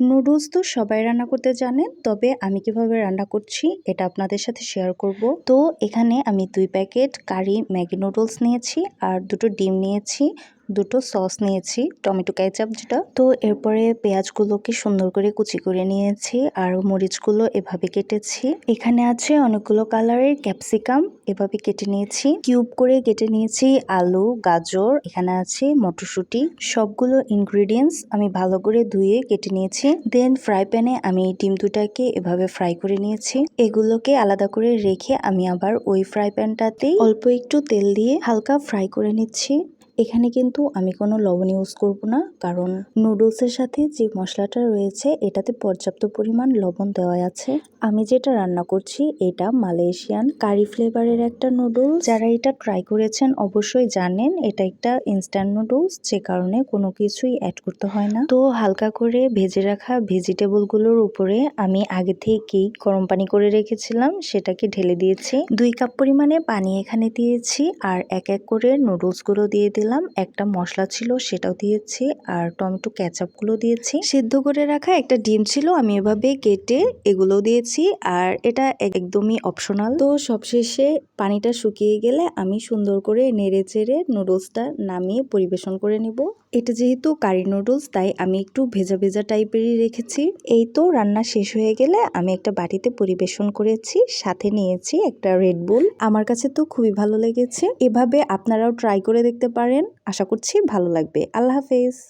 Noodles তো সবাই রান্না করতে জানেন তবে আমি কীভাবে রান্না করছি এটা আপনাদের সাথে শেয়ার করব। তো এখানে আমি দুই প্যাকেট কারি ম্যাগি নুডলস নিয়েছি আর দুটো ডিম নিয়েছি। দুটো সস নিয়েছি, টমেটো ক্যাচাপ যেটা। তো এরপরে পেঁয়াজগুলোকে সুন্দর করে কুচি করে নিয়েছি আর মরিচগুলো এভাবে কেটেছি। এখানে আছে অনেকগুলো কালারের ক্যাপসিকাম, এভাবে কেটে নিয়েছি। কিউব করে কেটে নিয়েছি আলু, গাজর, এখানে আছে মটরশুঁটি। সবগুলো ইনগ্রিডিয়েন্টস আমি ভালো করে ধুয়ে কেটে নিয়েছি। দেন ফ্রাই প্যানে আমি ডিম দুটাকে এভাবে ফ্রাই করে নিয়েছি। এগুলোকে আলাদা করে রেখে আমি আবার ওই ফ্রাই প্যানটাতেই অল্প একটু তেল দিয়ে হালকা ফ্রাই করে নিচ্ছি। এখানে কিন্তু আমি কোনো লবণ ইউজ করব না, কারণ নুডলসের সাথে যে মশলাটা রয়েছে, এটাতে পর্যাপ্ত পরিমাণ লবণ দেওয়া আছে। আমি যেটা রান্না করছি, এটা মালয়েশিয়ান কারি ফ্লেভারের একটা নুডলস যারা এটা ট্রাই করেছেন, অবশ্যই জানেন, এটা একটা ইনস্ট্যান্ট নুডলস যে কারণে কোনো কিছুই অ্যাড করতে হয় না। তো হালকা করে ভেজে রাখা ভেজিটেবলগুলোর উপরে আমি আগে থেকেই গরম পানি করে রেখেছিলাম, সেটাকে ঢেলে দিয়েছি। দুই কাপ পরিমাণে পানি এখানে দিয়েছি, আর এক এক করে নুডলসগুলো দিয়ে দিলাম। একটা মশলা ছিল, সেটাও দিয়েছি আর টমেটো ক্যাচাপগুলো দিয়েছি। সিদ্ধ করে রাখা একটা ডিম ছিল, আমি এভাবে কেটে এগুলো দিয়েছি আর এটা একদমই অপশনাল তো সবশেষে পানিটা শুকিয়ে গেলে আমি সুন্দর করে নেড়ে চেড়ে নুডলসটা নামিয়ে পরিবেশন করে নিব। এটা যেহেতু কারি নুডলস, তাই আমি একটু ভেজা ভেজা টাইপেরই রেখেছি। এই তো রান্না শেষ হয়ে গেলে আমি একটা বাটিতে পরিবেশন করেছি, সাথে নিয়েছি একটা রেড বুল আমার কাছে তো খুবই ভালো লেগেছে। এভাবে আপনারাও ট্রাই করে দেখতে পারেন। আশা করছি ভালো লাগবে। আল্লাহ হাফেজ।